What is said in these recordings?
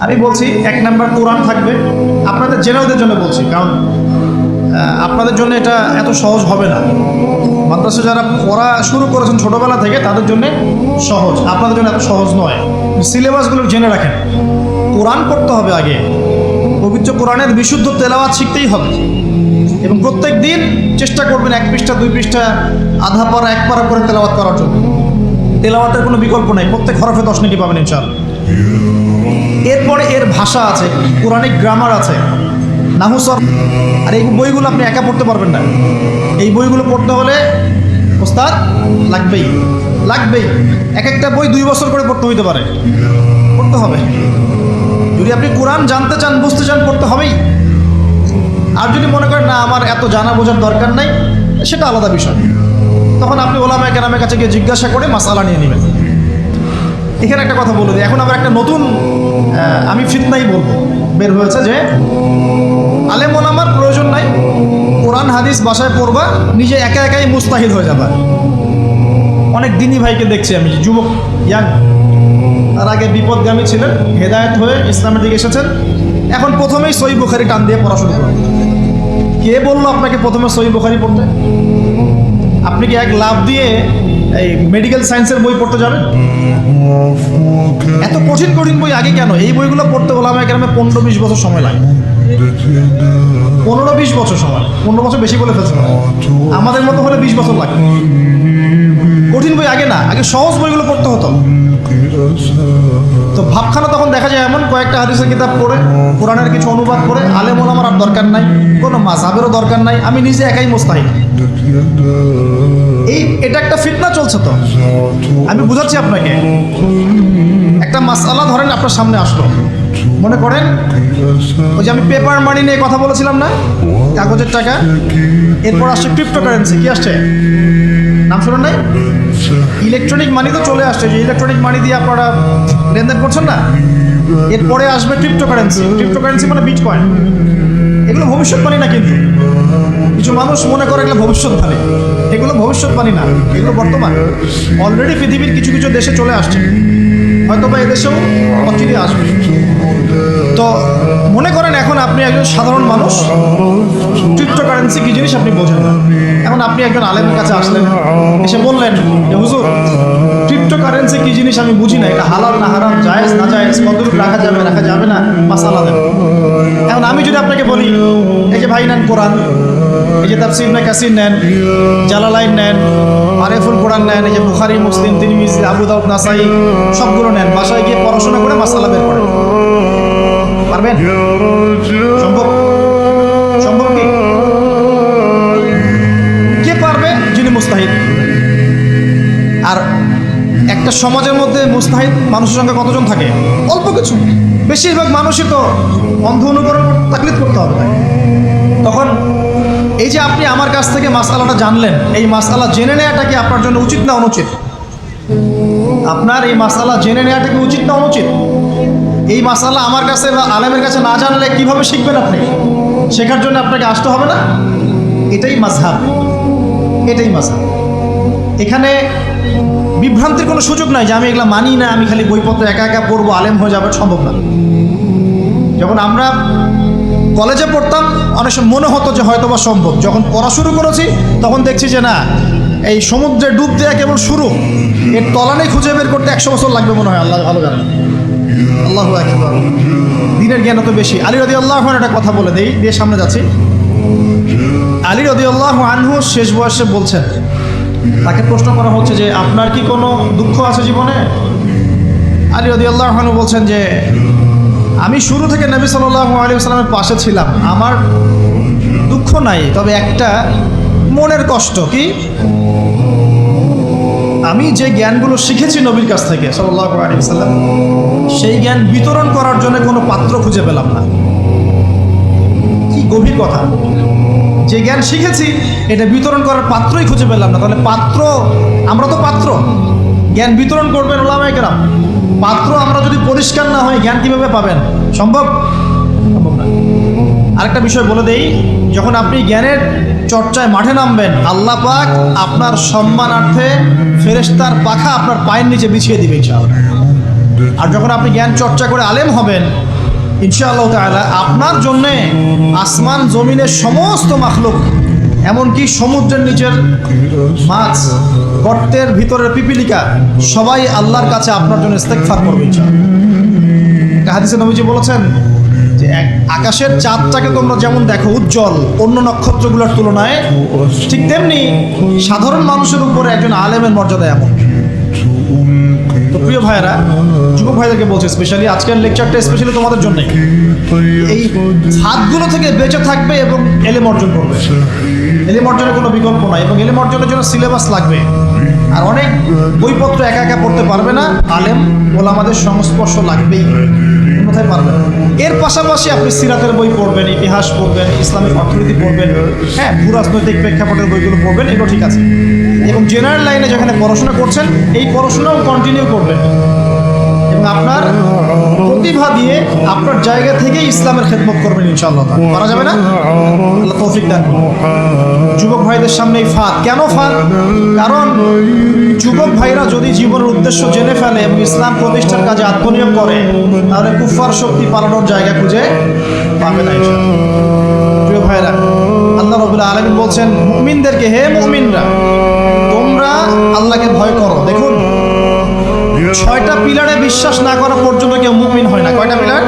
আমি বলছি, এক নাম্বার কোরআন থাকবে। আপনাদের জেনারেলদের জন্য বলছি, কারণ আপনাদের জন্য এটা এত সহজ হবে না। মাদ্রাসা যারা পড়া শুরু করেছেন ছোটোবেলা থেকে, তাদের জন্য সহজ। আপনাদের জন্য এত সহজ নয়। সিলেবাসগুলো জেনে রাখেন। কোরআন পড়তে হবে আগে। পবিত্র কোরআনের বিশুদ্ধ তেলাওয়াত শিখতেই হবে। এবং প্রত্যেক দিন চেষ্টা করবেন এক পৃষ্ঠা, দুই পৃষ্ঠা, আধা পারা এক পারা করে তেলাওয়াত করার জন্য। তেলাওয়াতের কোনো বিকল্প নেই। প্রত্যেক হরফে দশ নাকি পাবেন, ইনশাআল্লাহ। এরপরে এর ভাষা আছে কোরআনিক গ্রামার আছে। নাহুসর আর এই বইগুলো আপনি একা পড়তে পারবেন না। এই বইগুলো পড়তে হলে ওস্তাদ লাগবেই লাগবেই। এক একটা বই দুই বছর করে পড়তে হইতে পারে। পড়তে হবে। যদি আপনি কোরআন জানতে চান, বুঝতে চান, পড়তে হবেই। আর যদি মনে করেন, না, আমার এত জানা বোঝার দরকার নাই, সেটা আলাদা বিষয়। তখন আপনি ওলামায় কেরামের কাছে গিয়ে জিজ্ঞাসা করে মাসালা নিয়ে নেবেন। এখানে একটা কথা বলে দিই। এখন আবার একটা নতুন আমি ফিতনাই বলব। বের হয়েছে যে আলেম ওলামার প্রয়োজন নাই, কোরআন হাদিস বাসায় পড়বা, নিজে একা একাই মুস্তাহিদ হয়ে যাবে। অনেক দিনই ভাইকে দেখছি আমি যুবক, ইয়াং। তার আগে বিপদগামী ছিলেন, হেদায়েত হয়ে ইসলামের দিকে এসেছেন। এখন প্রথমেই সই বুখারি টান দিয়ে পড়াশোনা করেন। কে বলল আপনাকে প্রথমে সই বুখারি পড়তে? আপনি কি এক লাভ দিয়ে এই মেডিকেল সায়েন্সের বই পড়তে যাবেন এত কঠিন কঠিন বই আগে কেন? এই বইগুলো পড়তে হলে আমার এখানে পনেরো বিশ বছর সময় লাগে। পনেরো বিশ বছর সময়। পনেরো বছর বেশি বলে ফেলছে আমাদের মতো হলে বিশ বছর লাগে। কঠিন বই আগে না, আগে সহজ বইগুলো পড়তে হতো। তো ভাবখানা তখন দেখা যায় এমন, কয়েকটা হাদিসের কিতাব পড়ে, কোরআনের কিছু অনুবাদ করে আলেম আমার আর দরকার নাই, কোনো মাঝাবেরও দরকার নাই, আমি নিজে একাই মোস্তাহিদ এই, এটা একটা ফিতনা চলছে তো। আমি বুঝাচ্ছি আপনাকে। একটা মাসালা ধরেন আপনার সামনে আসলো। মনে করেন, ওই যে আমি পেপার মানি নিয়ে কথা বলেছিলাম না? কাগজের টাকা। এরপর আসছে ক্রিপ্টোকারেন্সি কি আসছে? নাম শুনেন নাই? ইলেকট্রনিক মানি তো চলে আসছে, যে ইলেকট্রনিক মানি দিয়ে আপনারা লেনদেন করছেন না? এরপরে আসবে ক্রিপ্টোকারেন্সি ক্রিপ্টোকারেন্সি মানে বিট কয়েন এগুলো ভবিষ্যৎবাণী না কিন্তু। কিছু মানুষ মনে করে এগুলো ভবিষ্যৎবাণী এগুলো ভবিষ্যৎবাণী না, এগুলো বর্তমান। অলরেডি পৃথিবীর কিছু কিছু দেশে চলে আসছে। হয়তো বা এদেশেও অচিরে আসবে। তো মনে করেন এখন আপনি একজন সাধারণ মানুষ ক্রিপ্টোকারেন্সি কি জিনিস আপনি বোঝেন এখন আপনি একজন আলেমের কাছে আসলেন, এসে বললেন যে, হুজুর ক্রিপ্টোকারেন্সি কি জিনিস আমি বুঝি না, এটা হালাল না হারাম, জায়েজ না জায়েজ কতটুকু রাখা যাবে রাখা যাবে না, মাসালা দেবে এখন আমি যদি আপনাকে বলি, এই যে ভাই নেন কোরআন যে তাফসির না কাসির নেন, জালালাইন নেন, আরেফুল কোরআন নেন, এই যে বুখারি, মুসলিম, তিরমিজি, আবু দাউদ, নাসাই, সবগুলো নেন। বাসায় গিয়ে পড়াশোনা করে মাসালা বের করেন। পারবেন? কি? কে পারবে? যিনি মুস্তাহিদ। আর একটা সমাজের মধ্যে মুস্তাহিদ মানুষের সঙ্গে কতজন থাকে? অল্প কিছু। বেশিরভাগ মানুষই তো অন্ধ অনুকরণ কর- তাকলিদ করতে হবে। তখন এই যে আপনি আমার কাছ থেকে মাসালাটা জানলেন, এই মাসালা জেনে নেওয়াটা কি আপনার জন্য উচিত না অনুচিত? আপনার এই মাসালা জেনে নেওয়াটা কি উচিত না অনুচিত? এই মাসালা আমার কাছে বা আলেমের কাছে না জানলে কীভাবে শিখবেন আপনি? শেখার জন্য আপনাকে আসতে হবে না? এটাই মাঝহাব। এটাই মাঝহাব। এখানে বিভ্রান্তির কোনো সুযোগ নাই যে আমি এগুলো মানি না, আমি খালি বইপত্র একা একা পড়ব, আলেম হয়ে যাবে, সম্ভব না। যখন আমরা কলেজে পড়তাম, অনেক সময় মনে হতো যে হয়তো বা সম্ভব। যখন পড়া শুরু করেছি, তখন দেখছি যে না, এই সমুদ্রে ডুব দেওয়া কেবল শুরু। এর তলানেই খুঁজে বের করতে একশো বছর লাগবে মনে হয়, আল্লাহ ভালো জানেন। আল্লাহ দিনের জ্ঞান তো বেশি। আলী রদি আল্লাহ একটা কথা বলে দেই, দিয়ে সামনে যাচ্ছি। আলী রদি আল্লাহ আনহু শেষ বয়সে বলছেন, তাকে প্রশ্ন করা হচ্ছে যে, আপনার কি কোনো দুঃখ আছে জীবনে? আলী রদি আল্লাহ বলছেন যে আমি শুরু থেকে নবী সাল্লাহ আলী সাল্লামের পাশে ছিলাম। আমার দুঃখ নাই, তবে একটা মনের কষ্ট কি? আমি যে জ্ঞানগুলো শিখেছি নবীর কাছ থেকে সাল্লাহ আলী সাল্লাম সেই জ্ঞান বিতরণ করার জন্য কোনো পাত্র খুঁজে পেলাম না। কি গভীর কথা। যে জ্ঞান শিখেছি, এটা বিতরণ করার পাত্রই খুঁজে পেলাম না। তাহলে পাত্র, আমরা তো পাত্র। জ্ঞান বিতরণ করবেন কেরাম। পাত্র আমরা যদি পরিষ্কার না হয়, জ্ঞান কীভাবে পাবেন? সম্ভব? আরেকটা বিষয় বলে দেই, যখন আপনি জ্ঞানের চর্চায় মাঠে নামবেন, আল্লাহ পাক আপনার সম্মানার্থে ফেরেশতার পাখা আপনার পায়ের নিচে বিছিয়ে দিবে আর যখন আপনি জ্ঞান চর্চা করে আলেম হবেন, ইনশাআল্লাহ তাআলা আপনার জন্যে আসমান, জমিনের সমস্ত মাখলুক, এমনকি সমুদ্রের নিচের মাছ গর্তের ভিতরের পিপিলিকা, সবাই আল্লাহর কাছে আপনার জন্য ইস্তেগফার করবে হাদিসে নবীজি বলেছেন যে আকাশের চাঁদটাকে তোমরা যেমন দেখো উজ্জ্বল, অন্য নক্ষত্রগুলোর তুলনায় ঠিক তেমনি সাধারণ মানুষের উপরে একজন আলেমের মর্যাদা এমন। তো প্রিয় ভাইয়েরা, যুবক ভাইদেরকে বলছে স্পেশালি আজকের লেকচারটা স্পেশালি তোমাদের জন্য। এই হাতগুলো থেকে বেঁচে থাকবে এবং এলেম অর্জন করবে। এলেম অর্জনের কোনো বিকল্প নাই এবং এলেম অর্জনের জন্য সিলেবাস লাগবে। আর অনেক বইপত্র একা একা পড়তে পারবে না। আলেম, ওলামাদের সংস্পর্শ লাগবেই। কোথায় পারবেন এর পাশাপাশি আপনি সিরাতের বই পড়বেন, ইতিহাস পড়বেন, ইসলামিক অর্থনীতি পড়বেন হ্যাঁ ভূরাজনৈতিক প্রেক্ষাপটের বইগুলো পড়বেন, এগুলো ঠিক আছে। এবং জেনারেল লাইনে যেখানে পড়াশোনা করছেন, এই পড়াশোনাও কন্টিনিউ করবেন। আপনার প্রতিভা দিয়ে আপনার জায়গা থেকেই ইসলামের খেদমত করবেন ইনশাআল্লাহ। করা যাবে না? তৌফিক দেন যুবক ভাইদের সামনে এই ফাঁদ। কেন ফাঁদ? কারণ যুবক ভাইরা যদি জীবনের উদ্দেশ্য জেনে ফেলে এবং ইসলাম প্রতিষ্ঠার কাজে আত্মনিয়োগ করে, তাহলে কুফার শক্তি পালানোর জায়গা খুঁজে পাবে না প্রিয় ভাইরা, আল্লাহ রবুল্লাহ আলমিন বলছেন, মুমিনদেরকে হে মুমিনরা, তোমরা আল্লাহকে ভয় করো। দেখুন ছয়টা পিলারে বিশ্বাস না করা পর্যন্ত কেউ মুমিন হয় না। কয়টা পিলার?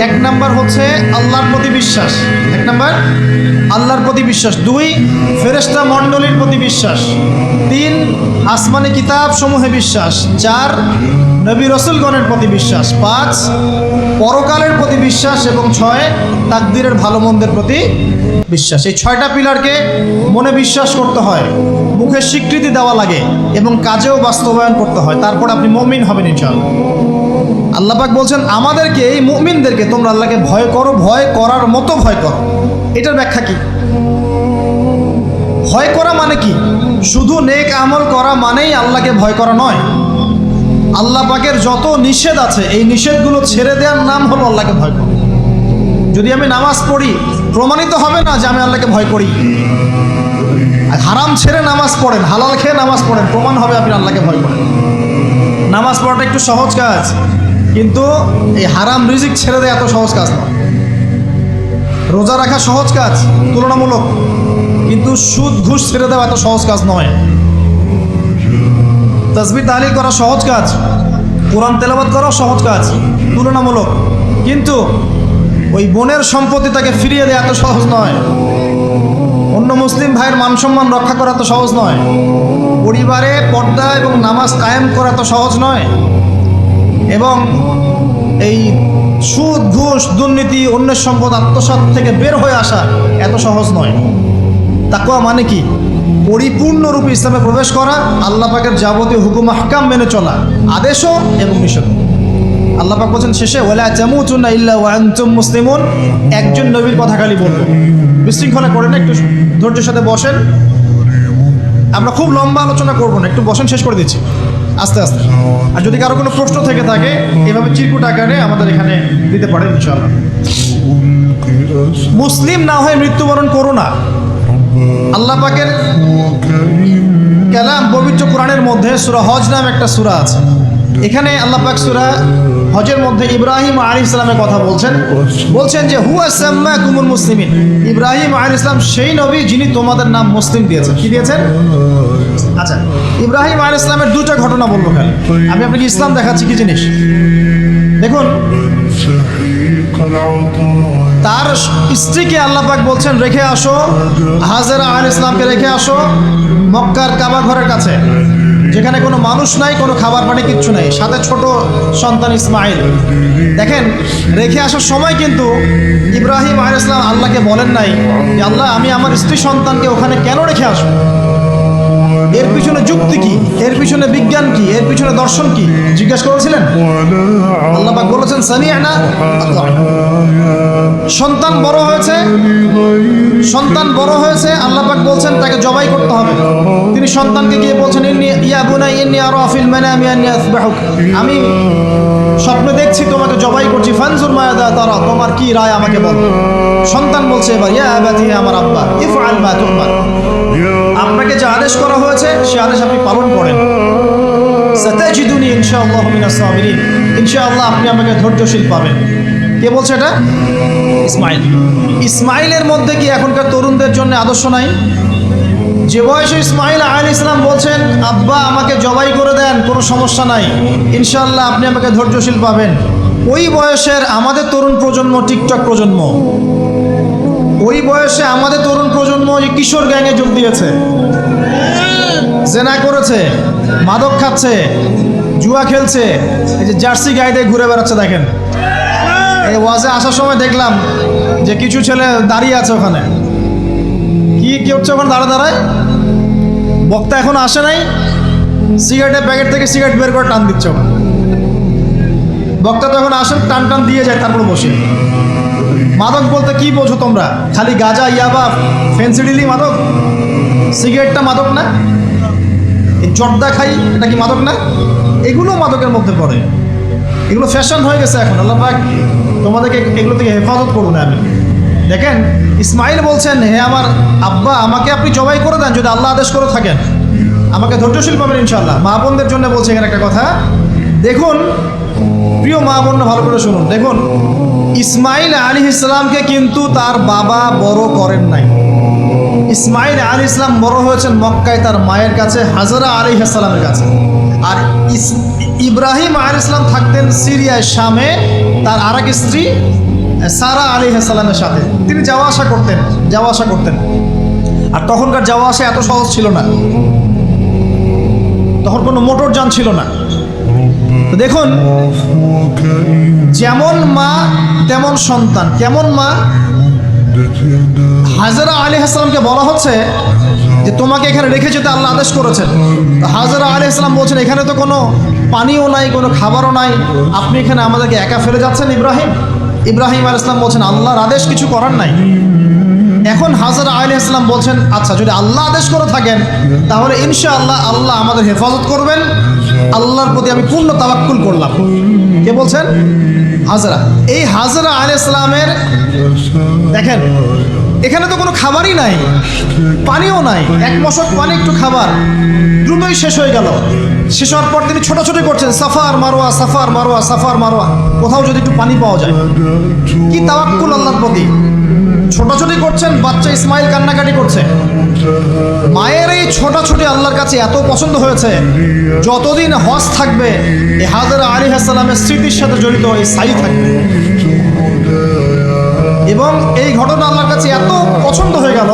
এক নাম্বার হচ্ছে আল্লাহর প্রতি বিশ্বাস। এক নাম্বার, আল্লাহর প্রতি বিশ্বাস। দুই ফেরেস্তা মণ্ডলীর প্রতি বিশ্বাস। তিন, আসমানি কিতাব সমূহে বিশ্বাস। চার, নবী রসুলগণের প্রতি বিশ্বাস। পাঁচ, পরকালের প্রতি বিশ্বাস। এবং ছয়, তাকদিরের ভালো মন্দের প্রতি বিশ্বাস। এই ছয়টা পিলারকে মনে বিশ্বাস করতে হয়, মুখে স্বীকৃতি দেওয়া লাগে এবং কাজেও বাস্তবায়ন করতে হয়। তারপর আপনি মমিন হবেন ইনশাআল্লাহ। আল্লাপাক বলছেন, আমাদেরকে, এই মুমিনদেরকে তোমরা আল্লাহকে ভয় করো, ভয় করার মতো ভয় করো। এটার ব্যাখ্যা কি? ভয় করা মানে কি? শুধু নেক আমল করা মানেই আল্লাহকে ভয় করা নয়। আল্লাহ পাকের যত নিষেধ আছে, এই নিষেধগুলো ছেড়ে দেওয়ার নাম হলো আল্লাহকে ভয় করা। যদি আমি নামাজ পড়ি, প্রমাণিত হবে না যে আমি আল্লাহকে ভয় করি। হারাম ছেড়ে নামাজ পড়েন, হালাল খেয়ে নামাজ পড়েন, প্রমাণ হবে আপনি আল্লাহকে ভয় করেন। নামাজ পড়াটা একটু সহজ কাজ। কিন্তু এই হারাম রিজিক ছেড়ে দেয় এত সহজ কাজ নয় রোজা রাখা সহজ কাজ, তুলনামূলক। কিন্তু সুদ, ঘুষ ছেড়ে দেওয়া এত সহজ কাজ নয়। তসবির তাহলিল করা সহজ কাজ। কোরআন তেলাবাদ করাও সহজ কাজ, তুলনামূলক। কিন্তু ওই বোনের সম্পত্তি তাকে ফিরিয়ে দেওয়া এত সহজ নয়। অন্য মুসলিম ভাইয়ের মান সম্মান রক্ষা করা তো সহজ নয়। পরিবারে পর্দা এবং নামাজ কায়েম করা তো সহজ নয়। এবং এই সুদ, ঘুষ, দুর্নীতি, অন্যের সম্পদ, আত্মসাৎ থেকে বের হয়ে আসা এত সহজ নয়। তাকুয়া মানে কি? পরিপূর্ণরূপে ইসলামে প্রবেশ করা, আল্লাহ পাকের যাবতীয় হুকুম হাকাম মেনে চলা, আদেশও এবং নিষেধ আল্লাহ পাক বলছেন শেষে ওলা চামুচুন্না ইল্লা ওয়ান্তুম মুসলিমুন। একজন নবীর কথা খালি বলব। বিশৃঙ্খলা করেন একটু ধৈর্যের সাথে বসেন। আমরা খুব লম্বা আলোচনা করব না, একটু বসেন, শেষ করে দিচ্ছি। আস্তে আস্তে। আর যদি কারও কোনো প্রশ্ন থেকে থাকে, এভাবে চিরকুট আকারে আমাদের এখানে দিতে পারেন, ইনশাআল্লাহ। মুসলিম না হয়ে মৃত্যুবরণ করো না। আল্লাহ পাকের কালাম পবিত্র কোরআনের মধ্যে সুরা হজ নাম একটা সুরা আছে। এখানে আল্লাহ পাক সুরা হজের মধ্যে ইব্রাহিম আলী ইসলামের কথা বলছেন। বলছেন যে, হুয়া সাম্মা কুমুল মুসলিমিন। ইব্রাহিম আলী ইসলাম সেই নবী যিনি তোমাদের নাম মুসলিম দিয়েছেন। কি দিয়েছেন? আচ্ছা ইব্রাহিম আলী ইসলামের দুটো ঘটনা বলব খালি আমি আপনাকে ইসলাম দেখাচ্ছি কি জিনিস? দেখুন, তার স্ত্রীকে আল্লাহ পাক বলছেন, রেখে আসো। হাজেরা আল ইসলামকে রেখে আসো। মক্কার কাবা ঘরের কাছে। যেখানে কোনো মানুষ নাই, কোনো খাবার পানি কিচ্ছু নাই। সাথে ছোট সন্তান ইসমাইল। দেখেন, রেখে আসার সময় কিন্তু ইব্রাহিম আহ ইসলাম আল্লাহকে বলেন নাই আল্লাহ, আমি আমার স্ত্রী সন্তানকে ওখানে কেন রেখে আসব? এর পিছনে যুক্তি কি? এর পিছনে বিজ্ঞান কি? এর পিছনে দর্শন কি? জিজ্ঞাসা করেছিলেন? আল্লাহ বলেছেন সানিয়ানা সন্তান বড় হয়েছে, সন্তান বড় হয়েছে, আল্লাহ পাক বলছেন, তাকে জবাই করতে হবে। তিনি সন্তানকে গিয়ে বলছেন, ইন্নি, ইয়া বুনাই, ইন্নি আরা ফিল মানামি আন্নি আসবাহুক। আমি স্বপ্নে দেখছি, তোমাকে জবাই করছি, ফানজুর মায়াদা তারা, তোমার কি রায় আমাকে বলো? সন্তান বলছে এবার, ইয়া আবাতি, আমার আব্বা, ইফআল মা তুমার। আপনাকে যে আদেশ করা হয়েছে সে আদেশ আপনি পালন করেন। সাতাজিদুনি ইনশাআল্লাহ মিনাস সাবিরিন। ইনশাআল্লাহ আপনি আমাকে ধৈর্যশীল পাবেন। কে বলছে এটা? ইসমাইল। ইসমাইলের মধ্যে কি এখনকার তরুণদের জন্য আদর্শ নাই? যে বয়সে ইসমাইল আল ইসলাম বলছেন আব্বা আমাকে জবাই করে দেন কোনো সমস্যা নাই। ইনশাল্লাহ আপনি আমাকে ধৈর্যশীল পাবেন। ওই বয়সের আমাদের তরুণ প্রজন্ম টিকটক প্রজন্ম ওই বয়সে আমাদের তরুণ প্রজন্ম যে কিশোর গ্যাংয়ে যোগ দিয়েছে। জেনা করেছে, মাদক খাচ্ছে, জুয়া খেলছে, এই যে জার্সি গায়ে দিয়ে ঘুরে বেড়াচ্ছে দেখেন। এই ওয়াজে আসার সময় দেখলাম যে কিছু ছেলে দাঁড়িয়ে আছে ওখানে। কি কি হচ্ছে ওখানে দাঁড়া দাঁড়ায়? বক্তা এখন আসে নাই। সিগারেটের প্যাকেট থেকে সিগারেট বের করে টান দিচ্ছে ওখানে। বক্তা তো এখন আসেন, টান টান দিয়ে যায়, তারপর বসে। মাদক বলতে কি বোঝো তোমরা? খালি গাজা, ইয়াবা ফেন্সিডিলি মাদক? সিগারেটটা মাদক না? এই জর্দা খাই, এটা কি মাদক না? এগুলো মাদকের মধ্যে পড়ে। এগুলো ফ্যাশন হয়ে গেছে এখন, আল্লাহ পাক তোমাদেরকে এগুলো থেকে হেফাজত করুন আমি দেখেন, ইসমাইল বলছেন, হে আমার আব্বা, আমাকে আপনি জবাই করে দেন, যদি আল্লাহ আদেশ করে থাকেন। আমাকে ধৈর্যশীল পাবেন ইনশাল্লাহ মা বোনদের জন্য বলছে এখানে একটা কথা। দেখুন প্রিয় মা বোন ভালো করে শুনুন। দেখুন, ইসমাইল আলী ইসলামকে কিন্তু তার বাবা বড় করেন নাই। ইসমাইল আলী ইসলাম বড় হয়েছেন মক্কায় তার মায়ের কাছে, হাজরা আলী ইসলামের কাছে। আর ইব্রাহিম আলী ইসলাম থাকতেন সিরিয়ায় শামে, তার আর এক স্ত্রী, সারা আলী ইসলামের সাথে। তিনি যাওয়া আসা করতেন, যাওয়া আসা করতেন। আর তখনকার যাওয়া আসা এত সহজ ছিল না। তখন কোনো মোটর যান ছিল না। তো দেখুন, যেমন মা, তেমন সন্তান। কেমন মা? হাজারা আলী হাসলামকে বলা হচ্ছে যে, তোমাকে এখানে রেখে যেতে আল্লাহ আদেশ করেছেন। হাজারা আলী হাসলাম বলছেন, এখানে তো কোনো পানিও নাই, কোনো খাবারও নাই। আপনি এখানে আমাদেরকে একা ফেলে যাচ্ছেন, ইব্রাহিম? ইব্রাহিম আল ইসলাম বলছেন, আল্লাহর আদেশ কিছু করার নাই। এখন হাজারা আলী ইসলাম বলছেন আচ্ছা যদি আল্লাহ আদেশ করে থাকেন, তাহলে ইনশা আল্লাহ আল্লাহ আমাদের হেফাজত করবেন। আল্লাহর প্রতি আমি পূর্ণ তাবাক্কুল করলাম। কে বলছেন? হাজরা। এই হাজরা আলী ইসলামের দেখেন, এখানে তো কোনো খাবারই নাই, পানিও নাই, এক মশক পানি, একটু খাবার। দ্রুতই শেষ হয়ে গেল। শেষ হওয়ার পর তিনি ছোটাছুটি করছেন, Safa, Marwa Safa Marwa Safa, Marwa. কোথাও যদি একটু পানি পাওয়া যায়। কি তাওয়াক্কুল আল্লাহর প্রতি? ছোটাছুটি করছেন, বাচ্চা ইসমাইল কান্নাকাটি করছে। মায়ের এই ছোটাছুটি আল্লাহর কাছে এত পছন্দ হয়েছে, যতদিন হজ থাকবে এই হাজার আলী হাসালামের স্মৃতির সাথে জড়িত এই সাই থাকবে। এবং এই ঘটনা আল্লাহর কাছে এত পছন্দ হয়ে গেল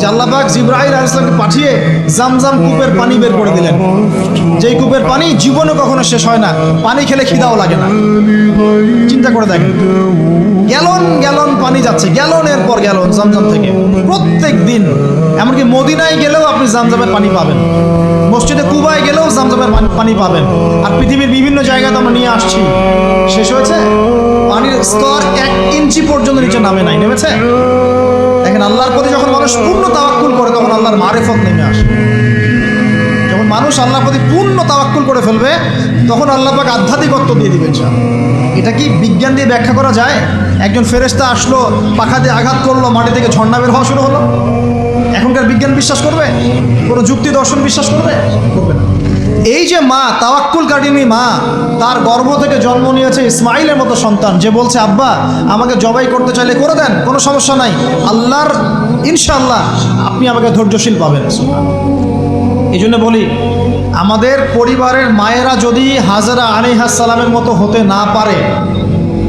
যে আল্লাহবাক জিব্রাহিল আলাইসলামকে পাঠিয়ে জামজাম কূপের পানি বের করে দিলেন। যেই কূপের পানি জীবনে কখনো শেষ হয় না, পানি খেলে খিদাও লাগে না। চিন্তা করে দেখেন। গ্যালন গ্যালন, পানি যাচ্ছে। গ্যালনের পর গ্যালন, জামজাম থেকে। প্রত্যেক দিন। এমনকি মদিনায় গেলেও আপনি জামজামের পানি পাবেন। মসজিদে কুবায় গেলেও জামজামের পানি- পাবেন। আর পৃথিবীর বিভিন্ন জায়গায় তো আমরা নিয়ে আসছি। শেষ হয়েছে? পানির স্তর এক ইঞ্চি পর্যন্ত নিচে নামে নাই। নেমেছে? দেখেন, আল্লাহর প্রতি যখন মানুষ পূর্ণ তাওয়াক্কুল করে, তখন আল্লাহর মারেফত নেমে আসে। মানুষ আল্লাহর প্রতি পূর্ণ তাওয়াক্কুল করে ফেলবে, তখন আল্লাহ পাক আধ্যাত্মিকত্ব দিয়ে দিবেন। এটা কি বিজ্ঞান দিয়ে ব্যাখ্যা করা যায়? একজন ফেরেশতা আসলো, পাখা দিয়ে আঘাত করল, মাটি থেকে ঝর্ণা বের হওয়া শুরু হলো। এখনকার বিজ্ঞান বিশ্বাস করবে? কোনো যুক্তি দর্শন বিশ্বাস করবে? করবে না। এই যে মা, তাওয়াক্কুল কাটিনি মা, তার গর্ভ থেকে জন্ম নিয়েছে ইসমাইলের মতো সন্তান। যে বলছে, আব্বা, আমাকে জবাই করতে চাইলে করে দেন, কোনো সমস্যা নাই। আল্লাহর, ইনশাআল্লাহ, আপনি আমাকে ধৈর্যশীল পাবেন। এই জন্য বলি, আমাদের পরিবারের মায়েরা যদি হাজারা আলিহাস সালামের মতো হতে না পারে,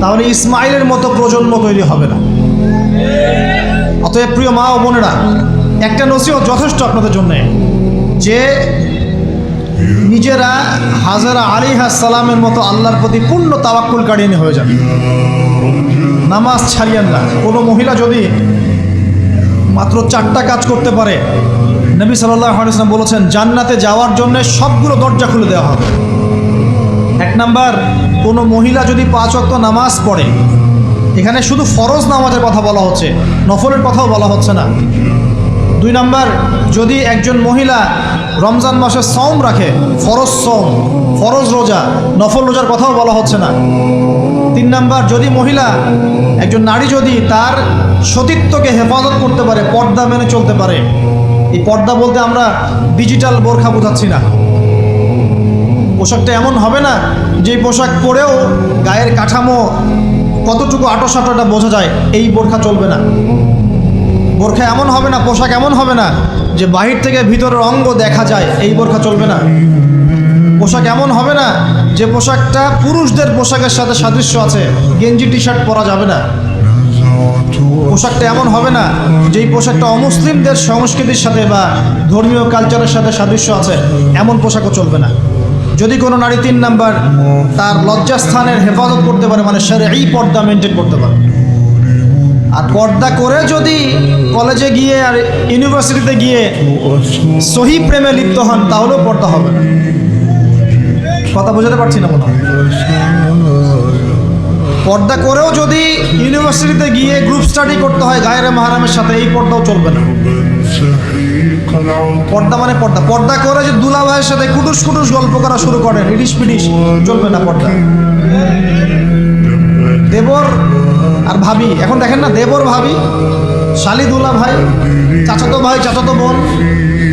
তাহলে ইসমাইলের মতো প্রজন্ম তৈরি হবে না। অতএব প্রিয় মা ও বোনেরা, একটা নসিহত যথেষ্ট আপনাদের জন্যে, যে নিজেরা হাজারা আলিহাস সালামের মতো আল্লাহর প্রতি পূর্ণ তাওয়াক্কুল কাড়িয়ে হয়ে যাবে। নামাজ ছাড়িয়েন না। কোনো মহিলা যদি মাত্র চারটা কাজ করতে পারে নবী আলিয়াল্লাম বলেছেন, জান্নাতে যাওয়ার জন্য সবগুলো দরজা খুলে দেওয়া হবে। এক নাম্বার, কোনো মহিলা যদি পাঁচ অক্ত নামাজ পড়ে, এখানে শুধু ফরজ নামাজের কথা বলা হচ্ছে, নফলের কথাও বলা হচ্ছে না। দুই নাম্বার, যদি একজন মহিলা রমজান মাসে সম রাখে, ফরজ সম ফরজ রোজা, নফল রোজার কথাও বলা হচ্ছে না। তিন নাম্বার, যদি মহিলা একজন নারী যদি তার সতীত্বকে হেফাজত করতে পারে, পর্দা মেনে চলতে পারে এই পর্দা বলতে আমরা ডিজিটাল বোরখা বোঝাচ্ছি না। পোশাকটা এমন হবে না যে পোশাক পরেও গায়ের কাঠামো কতটুকু আটো সাটোটা বোঝা যায়, এই বোরখা চলবে না। বোরখা এমন হবে না, পোশাক এমন হবে না, যে বাহির থেকে ভিতরের অঙ্গ দেখা যায়, এই বোরখা চলবে না। পোশাক এমন হবে না, যে পোশাকটা পুরুষদের পোশাকের সাথে সাদৃশ্য আছে, গেঞ্জি টি শার্ট পরা যাবে না। পোশাকটা এমন হবে না যেই পোশাকটা অমুসলিমদের সংস্কৃতির সাথে বা ধর্মীয় কালচারের সাথে সাদৃশ্য আছে, এমন পোশাকও চলবে না। যদি কোনো নারী তিন নাম্বার তার লজ্জাস্থানের হেফাজত করতে পারে মানে সে এই পর্দা মেনটেন করতে পারে। আর পর্দা করে যদি কলেজে গিয়ে আর ইউনিভার্সিটিতে গিয়ে সহি প্রেমে লিপ্ত হন, তাহলেও পর্দা হবে না। কথা বোঝাতে পারছি না মনে হয়। পর্দা করেও যদি ইউনিভার্সিটিতে গিয়ে গ্রুপ স্টাডি করতে হয় গায়ের মাহারামের সাথে, এই পর্দাও চলবে না। পর্দা মানে পর্দা। পর্দা করে যে দুলা ভাইয়ের সাথে কুটুস কুটুস গল্প করা শুরু করেন ইডিস পিডিস চলবে না পর্দা। দেবর আর ভাবি, এখন দেখেন না, দেবর ভাবি, শালি দুলা ভাই, চাচাতো ভাই, চাচাতো বোন,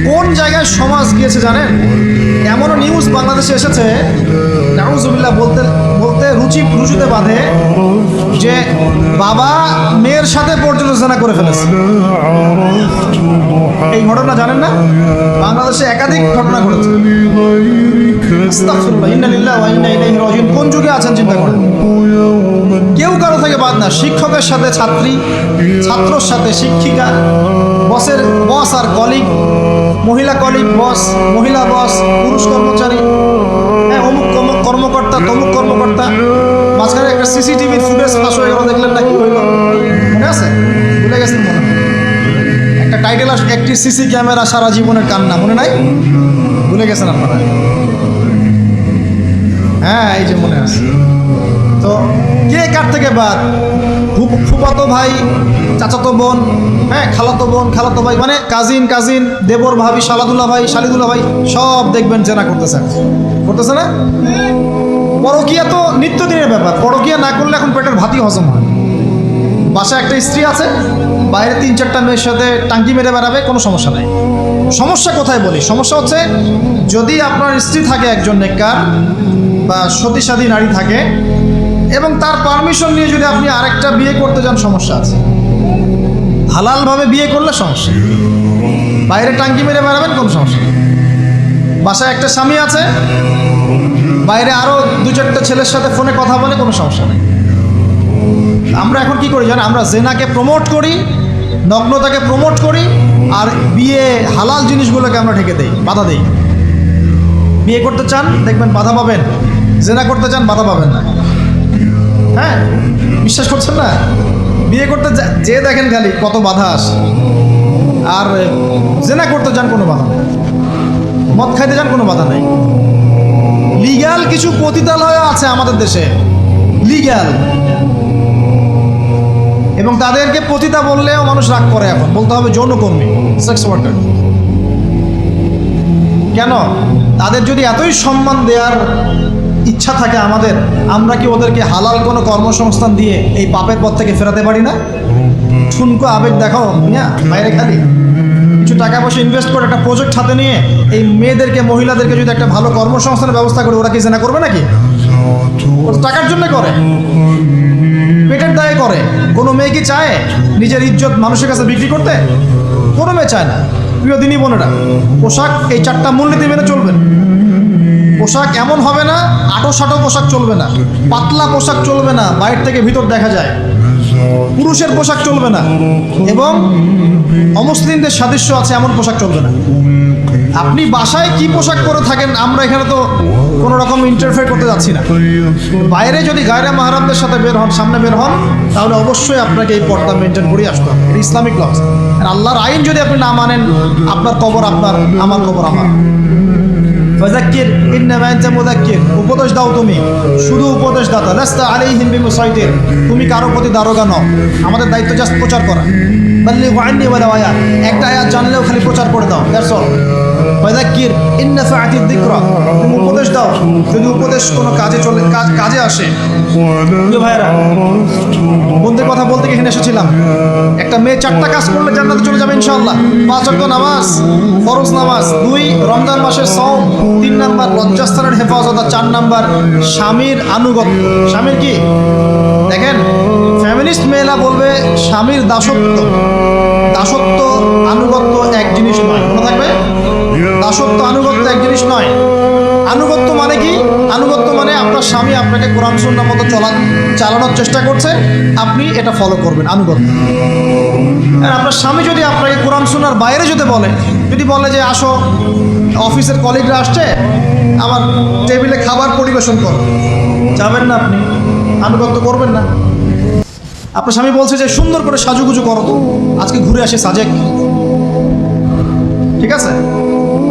কোন জায়গায় সমাজ গিয়েছে জানেন? এমনও নিউজ বাংলাদেশে এসেছে, নাউজুবিল্লাহ বলতে রুচি রুচিতে বাঁধে যে বাবা মেয়ের সাথে পর্যন্ত জানা করে ফেলেছে। এই ঘটনা জানেন না? বাংলাদেশে একাধিক ঘটনা ঘটেছে। কোন যুগে আছেন, চিন্তা করেন। কেউ কারও থেকে বাদ না। শিক্ষকের সাথে ছাত্রী, ছাত্রর সাথে শিক্ষিকা, বসের বস আর কলিগ, মহিলা কলিগ, বস, মহিলা বস, পুরুষ কর্মচারী কর্মকর্তা, তমুক কর্মকর্তা, মাঝখানে একটা সিসিটিভির ফুটেজ ফাঁস হয়ে গেল, দেখলেন না কি হইল। মনে আছে? ভুলে গেছেন মনে একটা টাইটেল আস, একটি সিসি ক্যামেরা সারা জীবনের কান্না, মনে নাই? ভুলে গেছেন আপনারা? হ্যাঁ এই যে মনে আছে। তো কে কার থেকে বাদ? ফু- ফুফাতো ভাই চাচাতো বোন হ্যাঁ খালাতো বোন, খালাতো ভাই মানে কাজিন কাজিন দেবর ভাবি শালাদুল্লাহ ভাই, শালিদুল্লাহ ভাই, সব দেখবেন চেনা করতেছে। করতেছে না? পরকিয়া তো নিত্যদিনের ব্যাপার। পরকিয়া না করলে এখন পেটের ভাতই হজম হয় বাসায় একটা স্ত্রী আছে, বাইরে তিন চারটা মেয়ের সাথে টাঙ্কি মেরে বেড়াবে, কোনো সমস্যা নাই। সমস্যা কোথায় বলি? সমস্যা হচ্ছে, যদি আপনার স্ত্রী থাকে একজন নেককার বা সতীসাধী নারী থাকে, এবং তার পারমিশন নিয়ে যদি আপনি আরেকটা বিয়ে করতে যান, সমস্যা আছে। হালালভাবে বিয়ে করলে সমস্যা। বাইরে টাঙ্কি মেরে বেড়াবেন কোনো সমস্যা বাসায় একটা স্বামী আছে, বাইরে আরও দু চারটা ছেলের সাথে ফোনে কথা বলে কোনো সমস্যা নেই। আমরা এখন কি করি জানেন? আমরা জেনাকে প্রমোট করি, নগ্নতাকে প্রমোট করি, আর বিয়ে হালাল জিনিসগুলোকে আমরা ঢেকে দেই, বাধা দেই। বিয়ে করতে চান, দেখবেন বাধা পাবেন। জেনা করতে চান, বাধা পাবেন না। হ্যাঁ? বিশ্বাস করছেন না? বিয়ে করতে যা- দেখেন খালি কত বাধা আসে। আর জেনা করতে চান কোনো বাধা নেই। মদ খাইতে চান কোনো বাধা নেই। লিগ্যাল কিছু পতিতালয় আছে আমাদের দেশে। লিগ্যাল। এবং তাদেরকে পতিতা বললেও মানুষ রাগ করে এখন। বলতে হবে যৌনকর্মী সেক্স ওয়ার্কার কেন? তাদের যদি এতই সম্মান দেওয়ার ইচ্ছা থাকে আমাদের, আমরা কি ওদেরকে হালাল কোনো কর্মসংস্থান দিয়ে এই পাপের পথ থেকে ফেরাতে পারি না? ঠুনকো আবেগ দেখাও, মিয়া, বাইরে খালি। কিছু টাকা পয়সা ইনভেস্ট করে একটা প্রজেক্ট হাতে নিয়ে এই মেয়েদেরকে, মহিলাদেরকে যদি একটা ভালো কর্মসংস্থানের ব্যবস্থা করে, ওরা কি জেনা করবে নাকি? টাকার জন্য করে। পেটের দায়ে করে। কোনো মেয়ে কি চায় নিজের ইজ্জত মানুষের কাছে বিক্রি করতে? কোনো মেয়ে চায় না। প্রিয় দিনী বোনেরা, পোশাক এই চারটা মূলনীতি মেনে চলবেন। পোশাক এমন হবে না, আটো সাটো পোশাক চলবে না, পাতলা পোশাক চলবে না বাইর থেকে ভিতর দেখা যায়। পুরুষের পোশাক চলবে না, এবং অমুসলিমদের সাদৃশ্য আছে, এমন পোশাক চলবে না। আপনি বাসায় কি পোশাক পরে থাকেন, আমরা এখানে তো কোনো রকম ইন্টারফেয়ার করতে যাচ্ছি না। বাইরে যদি গায়রা মাহারামদের সাথে বের হন, সামনে বের হন, তাহলে অবশ্যই আপনাকে এই পর্দা মেনটেন করে আসতে হবে। এটা ইসলামিক লস আল্লাহর আইন যদি আপনি না মানেন, আপনার কবর আপনার, আমার কবর আমার। ফাজাক্কির ইন্নামা আনতা মুযাক্কির উপদেশ দাও তুমি। শুধু উপদেশ দাতা লাস্তা আলাইহিম বিমুসাইতির। তুমি কারও প্রতি দারোগা নও। আমাদের দায়িত্ব জাস্ট প্রচার করা। বাল্লিগু আন্নি ওয়ালা আয়াত একটা আয়াত জানলেও খালি প্রচার করে দাও। দ্যাটস অল ফাজাক্কির ইন্না ফাআতিদ যিকরা তুমি উপদেশ দাও। যদি উপদেশ কোনো কাজে চলে কাজ কাজে আসে। প্রিয় ভাইয়েরা বন্ধুদের কথা বলতে এখানে এসেছিলাম। একটা মেয়ে চারটা কাজ করলে জান্নাতে চলে যাবে ইনশাআল্লাহ। পাঁচ ওয়াক্ত নামাজ, ফরজ নামাজ, দুই রমজান মাসের সওম তিন নাম্বার লজ্জাস্থানের হেফাজত, আর চার নাম্বার স্বামীর আনুগত্য। স্বামীর কি? দেখেন ফেমিনিস্ট মেয়েরা বলবে স্বামীর দাসত্ব। দাসত্ব আনুগত্য এক জিনিস নয়। মনে থাকবে? দাসত্ব আনুগত্য এক জিনিস নয়। আনুগত্য মানে কি? আনুগত্য মানে আপনার স্বামী আপনাকে কোরআন সুন্নার মতো চলা, চালানোর চেষ্টা করছে, আপনি এটা ফলো করবেন, আনুগত্য। আপনার স্বামী যদি আপনাকে কোরআন সুন্নার বাইরে যদি বলে যদি বলে যে আসো, অফিসের কলিগরা আসছে, আমার টেবিলে খাবার পরিবেশন করো। যাবেন না আপনি? আনুগত্য করবেন না? আপনার স্বামী বলছে যে সুন্দর করে সাজুগুজু করো তো। আজকে ঘুরে আসে সাজেক। ঠিক আছে?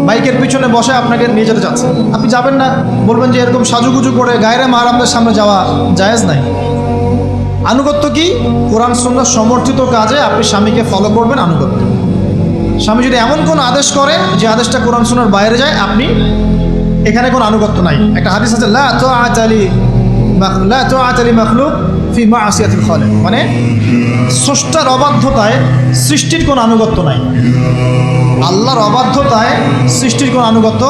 বাইকের পিছনে বসে আপনাকে নিয়ে যেতে যাচ্ছে। আপনি যাবেন না, বলবেন যে এরকম সাজুগুজু করে গায়রে মারামদের সামনে যাওয়া জায়েজ নাই। আনুগত্য কি? কোরআন সুন্নাহ সমর্থিত কাজে আপনি স্বামীকে ফলো করবেন আনুগত্য। স্বামী যদি এমন কোন আদেশ করে যে আদেশটা কোরআন সুন্নার বাইরে যায়, আপনি এখানে কোনো আনুগত্য নাই। একটা হাদিস আছে, লা তো আচালি লা তো আচালি মখলুক ফি মা খলে মানে স্রষ্টার অবাধ্যতায় সৃষ্টির কোনো আনুগত্য নাই। আল্লাহর অবাধ্যতায় সৃষ্টির কোনো আনুগত্য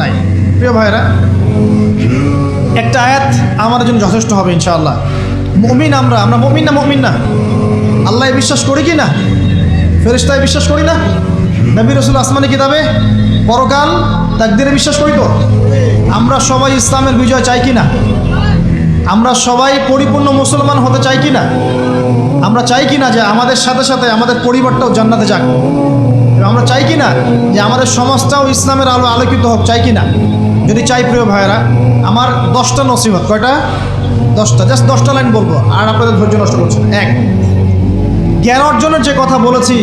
নাই। প্রিয় ভাইরা একটা আয়াত আমাদের জন্য যথেষ্ট হবে ইনশাআল্লাহ। মমিন আমরা আমরা মমিন না মমিন না। আল্লাহ বিশ্বাস করি কি না? ফেরিস্তায় বিশ্বাস করি না? নবী রসুল আসমানি কিতাবে পরকাল তাকদিরে বিশ্বাস করি তো? আমরা সবাই ইসলামের বিজয় চাই কি না? আমরা সবাই পরিপূর্ণ মুসলমান হতে চাই কি না? আমরা চাই কি না যে আমাদের সাথে সাথে আমাদের পরিবারটাও জান্নাতে যাক? আমরা চাই কি না যে আমাদের সমাজটাও ইসলামের আলো আলোকিত হোক? চাই কি না? যদি চাই প্রিয় ভাইয়েরা, আমার দশটা নসিহত। কয়টা? দশটা। জাস্ট দশটা লাইন বলব, আর আপনাদের ধৈর্য নষ্ট করছেন এক, জ্ঞান অর্জনের যে কথা বলেছি,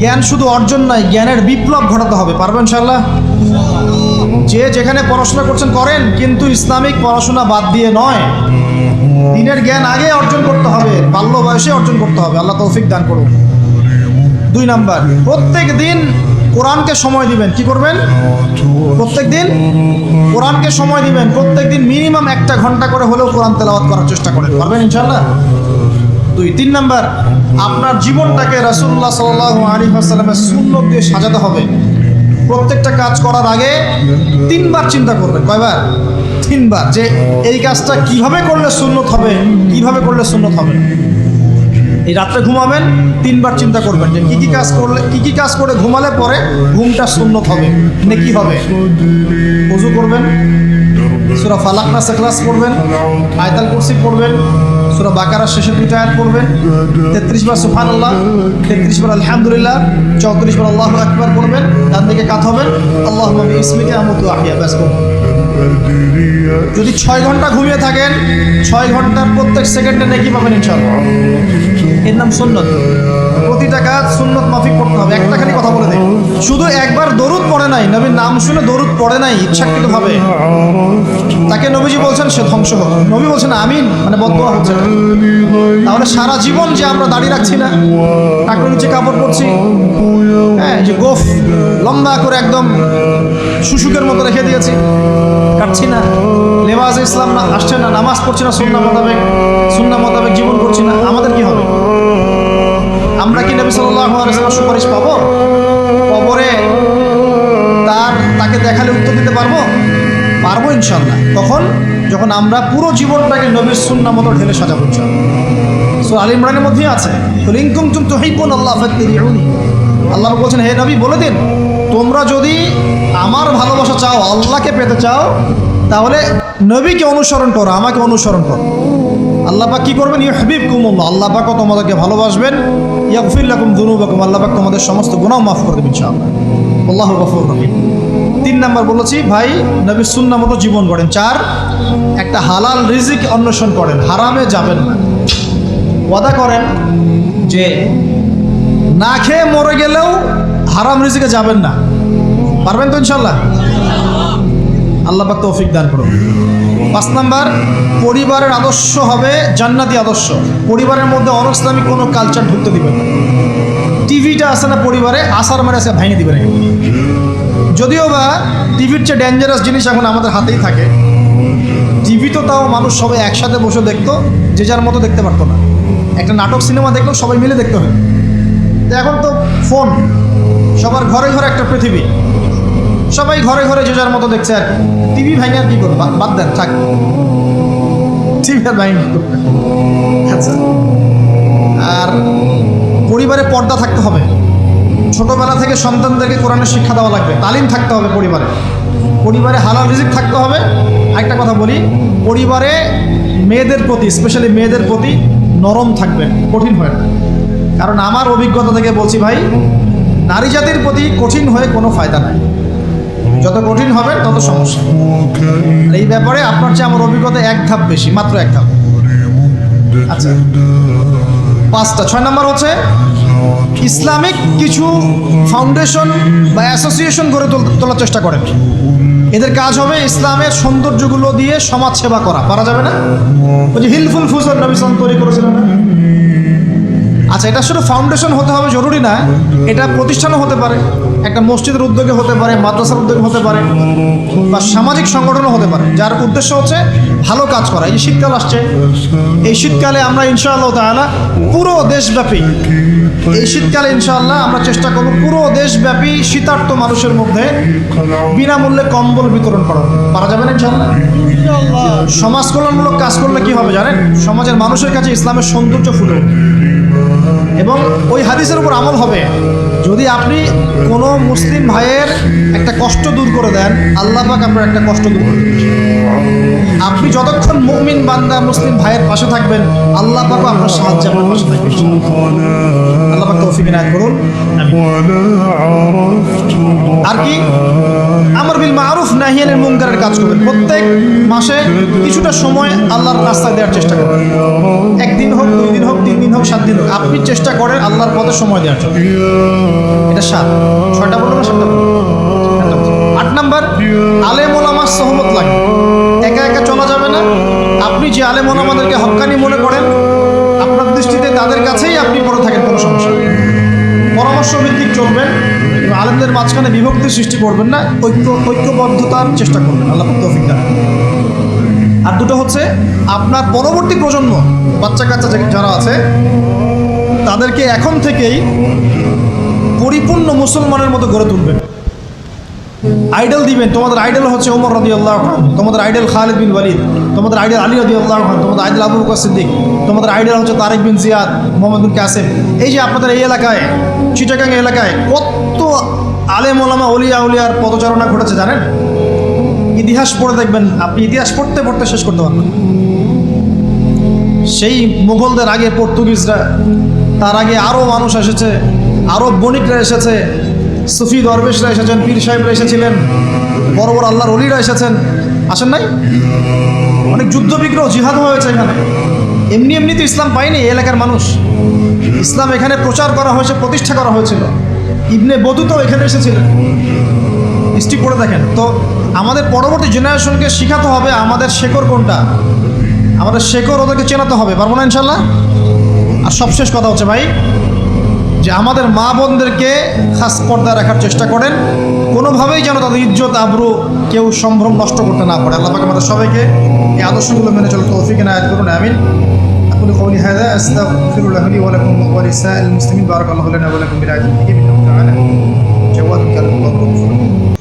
জ্ঞান শুধু অর্জন নয়, জ্ঞানের বিপ্লব ঘটাতে হবে। পারবেন ইনশাল্লাহ যে যেখানে পড়াশোনা করছেন করেন, কিন্তু ইসলামিক পড়াশোনা বাদ দিয়ে নয়। দিনের জ্ঞান আগে অর্জন করতে হবে, বাল্য বয়সে অর্জন করতে হবে, আল্লাহ তৌফিক দান করুন। দুই নাম্বার, প্রত্যেক দিন কোরআনকে সময় দিবেন, কি করবেন? প্রত্যেক দিন কোরআনকে সময় দিবেন, প্রত্যেক দিন মিনিমাম একটা ঘণ্টা করে হলেও কোরআন তেলাওয়াত করার চেষ্টা করেন। পারবেন ইনশাল্লাহ দুই, তিন নাম্বার, আপনার জীবনটাকে রাসুল্লাহ সাল আলী আসালামের শূন্য দিয়ে সাজাতে হবে। প্রত্যেকটা কাজ করার আগে তিনবার চিন্তা করবেন। কয়বার? তিনবার যে এই কাজটা কীভাবে করলে সুন্নত হবে, কীভাবে করলে সুন্নত হবে? এই রাত্রে ঘুমাবেন, তিনবার চিন্তা করবেন যে কী কী কাজ করলে, কী কী কাজ করে ঘুমালে পরে ঘুমটা সুন্নত হবে, নেকি হবে। উজু করবেন, সুরা ফালাক না সেখলাস পড়বেন, আয়তাল কুরসি পড়বেন, সুরা বাকারার শেষে দুইটা আয়াত পড়বেন, তেত্রিশ বার সুফান আল্লাহ তেত্রিশ বার আলহামদুলিল্লাহ, চৌত্রিশ বার আল্লাহ আকবার পড়বেন, ডান দিকে কাত হবেন আল্লাহ ইসমিকে আমতু আহিয়া ব্যাস করবেন যদি ছয় ঘণ্টা ঘুমিয়ে থাকেন, ছয় ঘণ্টার প্রত্যেক সেকেন্ডে নাকি পাবেন ইনশাল্লাহ এর নাম সুন্নত। প্রতিটা কাজ সুন্নত মাফিক করতে হবে। একটা খালি কথা বলে দেয় শুধু একবার দরুদ পড়ে নাই, নবীর নাম শুনে দরুদ পড়ে নাই ইচ্ছাকৃতভাবে। তাকে নবীজি বলছেন, সে ধ্বংস হোক। নবী বলছেন, আমিন। মানে বদয়া হচ্ছে। তাহলে সারা জীবন যে আমরা দাঁড়িয়ে রাখছি না টাকুর নিচে কাপড় পরছি হ্যাঁ যে গোফ লম্বা করে একদম শুশুকের মতো রেখে দিয়েছি। কাটছি না। লেবাজ ইসলাম না, আসছে না, নামাজ পড়ছি না সুন্না মোতাবেক সুন্না মোতাবেক জীবন করছি না। আমাদের কি হবে? আমরা কি নবী সাল্লাহ সুপারিশ পাবো? কবরে তার, তাকে দেখালে উত্তর দিতে পারব? পারব ইনশাল্লাহ তখন যখন আমরা পুরো জীবনটাকে নবীর সুন্না মতো ঢেলে সাজাবো সো আল ইমরানের মধ্যেই আছে। লিঙ্কুম তুম তো হিপুন আল্লাহ আল্লাহ বলছেন, হে নবী, বলে দিন। তোমরা যদি আমার ভালোবাসা চাও, আল্লাহকে পেতে চাও, তাহলে নবীকে অনুসরণ করো, আমাকে অনুসরণ করো। আল্লাহ পাক কি করবেন? ইউ হাবিব কুমুল্লাহ আল্লাহ পাকও তোমাদেরকে ভালোবাসবেন ইয়াকফিল্লাকুম দুনুবাকুম, আল্লাহ পাক তোমাদের সমস্ত গুনাহ মাফ করে দেবেন ইনশাআল্লাহ। আল্লাহ গফুর রহিম। তিন নাম্বার বলেছি, ভাই, নবী সুন্না মতো জীবন গড়েন। চার, একটা হালাল রিজিক অন্বেষণ করেন, হারামে যাবেন না। ওয়াদা করেন যে না খেয়ে মরে গেলেও হারাম রিজিকে যাবেন না। পারবেন তো ইনশাল্লাহ আল্লাহ পাক তৌফিক দান করুন। পাঁচ নাম্বার, পরিবারের আদর্শ হবে জান্নাতি আদর্শ। পরিবারের মধ্যে অনইসলামিক কোনো কালচার ঢুকতে দিবেন না। টিভিটা আছে না পরিবারে, আসার মানে আছে ভেঙে দিবেন। যদিও বা টিভির চেয়ে ডেঞ্জারাস জিনিস এখন আমাদের হাতেই থাকে। টিভি তো তাও মানুষ সবাই একসাথে বসে দেখতো, যে যার মতো দেখতে পারতো না। একটা নাটক, সিনেমা দেখলেও সবাই মিলে দেখতে হয় তো এখন তো ফোন সবার ঘরে ঘরে একটা পৃথিবী। সবাই ঘরে ঘরে যে যার মতো দেখছে আর টিভি ভাঙার কি করব? বাদ দেন, থাক। টিভি আর আচ্ছা। আর পরিবারে পর্দা থাকতে হবে। ছোটোবেলা থেকে সন্তানদেরকে কোরআনের শিক্ষা দেওয়া লাগবে। তালিম থাকতে হবে পরিবারে। পরিবারে হালাল রিজিক থাকতে হবে। একটা কথা বলি, পরিবারে মেয়েদের প্রতি স্পেশালি মেয়েদের প্রতি নরম থাকবে, কঠিন হয় না কারণ আমার অভিজ্ঞতা থেকে বলছি ভাই, নারী জাতির প্রতি কঠিন হয়ে কোনো ফায়দা নাই। যত কঠিন হবে, তত সমস্যা। এই ব্যাপারে আপনার চেয়ে আমার অভিজ্ঞতা এক ধাপ বেশি, মাত্র এক ধাপ। আচ্ছা। পাঁচটা। ছয় নম্বর হচ্ছে, ইসলামিক কিছু ফাউন্ডেশন বা অ্যাসোসিয়েশন গড়ে তোলার চেষ্টা করেন। এদের কাজ হবে ইসলামের সৌন্দর্যগুলো দিয়ে সমাজ সেবা করা। পারা যাবে না? ওই হিলফুল ফুজল নবী তৈরি করেছিলেন আচ্ছা এটা শুধু ফাউন্ডেশন হতে হবে, জরুরি না। এটা প্রতিষ্ঠানও হতে পারে, একটা মসজিদের উদ্যোগে হতে পারে, মাদ্রাসার উদ্যোগে হতে পারে, বা সামাজিক সংগঠনও হতে পারে। যার উদ্দেশ্য হচ্ছে ভালো কাজ করা। এই শীতকাল আসছে, এই শীতকালে আমরা ইনশাআল্লাহ তাআলা পুরো দেশব্যাপী, এই শীতকালে ইনশাআল্লাহ আমরা চেষ্টা করব পুরো দেশব্যাপী শীতার্ত মানুষের মধ্যে বিনামূল্যে কম্বল বিতরণ করা পারা যাবে না ইনশাআল্লাহ? সমাজ কল্যাণমূলক কাজ করলে কি হবে জানেন? সমাজের মানুষের কাছে ইসলামের সৌন্দর্য ফুটে। এবং ওই হাদিসের উপর আমল হবে যদি আপনি কোনো মুসলিম ভাইয়ের একটা কষ্ট দূর করে দেন, আল্লাহ পাক আপনার একটা কষ্ট দূর করে দেবেন। আপনি যতক্ষণ মুমিন বান্দা, মুসলিম ভাইয়ের পাশে থাকবেন, আল্লাহ পাক আপনার সাহায্য আপনার পাশে থাকবে। আল্লাহ পাক তৌফিক ইনায়াত করুন। আর কি? আমার বিল মারুফ নাহিয়ানের মুনকারের কাজ করবেন প্রত্যেক মাসে কিছুটা সময় আল্লাহর রাস্তায় দেওয়ার চেষ্টা করবেন একদিন হোক, দুই দিন হোক, তিন দিন হোক, সাত দিন হোক। আপনি চেষ্টা করেন আল্লাহর পথে সময় দেওয়ার জন্য। এটা সাত। ছয়টা বলব না সাতটা। আট নাম্বার, আলেম ওলামার সহমত লাগে। একা একা চলা যাবে না। আপনি যে আলেম ওলামাদেরকে হক্কানি মনে করেন, আপনার দৃষ্টিতে তাদের কাছেই আপনি পড়ে থাকেন, কোনো সমস্যা। পরামর্শ ভিত্তিক চলবেন আলেমদের মাঝখানে বিভক্তি সৃষ্টি করবেন না, ঐক্য, ঐক্যবদ্ধতার চেষ্টা করবেন। আল্লাহ তৌফিক আর দুটো হচ্ছে, আপনার পরবর্তী প্রজন্ম, বাচ্চা কাচ্চা যারা আছে, তাদেরকে এখন থেকেই পরিপূর্ণ মুসলমানের মতো গড়ে তুলবেন। আইডল দিবেন। তোমাদের আইডল হচ্ছে ওমর রদি আল্লাহ খান তোমাদের আইডল খালিদ বিন ওয়ালিদ, তোমাদের আইডল আলী রদি আল্লাহ খান তোমাদের আইডল আবু বকর সিদ্দিক, তোমাদের আইডল হচ্ছে তারেক বিন জিয়াদ, মোহাম্মদ বিন কাসেম। এই যে আপনাদের এই এলাকায়, চিটাগাং এলাকায় কত আলেম ওলামা অলিয়া উলিয়ার পদচারণা ঘটেছে জানেন? ইতিহাস পড়ে দেখবেন, আপনি ইতিহাস পড়তে পড়তে শেষ করতে পারবেন। সেই মুঘলদের আগে পর্তুগিজরা, তার আগে আরও মানুষ এসেছে আরও বণিকরা এসেছে সুফি দরবেশরা এসেছেন, পীর সাহেবরা এসেছিলেন, বড় বড় আল্লাহর অলিরা এসেছেন। আসেন নাই? অনেক যুদ্ধ বিগ্রহ, জিহাদ হয়েছে এখানে। এমনি এমনি তো ইসলাম পায়নি এলাকার মানুষ। ইসলাম এখানে প্রচার করা হয়েছে, প্রতিষ্ঠা করা হয়েছিল। ইবনে বধু তো এখানে এসেছিলেন। হিস্ট্রি পড়ে দেখেন। তো আমাদের পরবর্তী জেনারেশনকে শেখাতে হবে আমাদের শেকড় কোনটা। আমাদের শেকড় ওদেরকে চেনাতে হবে। পারব না ইনশাল্লাহ আর সবশেষ কথা হচ্ছে, ভাই যে আমাদের মা বোনদেরকে খাস পর্দায় রাখার চেষ্টা করেন কোনোভাবেই যেন তাদের ইজ্জত আবরু কেউ সম্ভ্রম নষ্ট করতে না পারে আল্লাহ পাক আমাদের সবাইকে এই আদর্শগুলো মেনে চলে তৌফিক নায়াত করুন আমিন أقول قولي هذا أستغفر الله لي ولكم ولسائر المسلمين بارك الله لنا ولكم بالعافية إنه تعالى جواد كريم غفور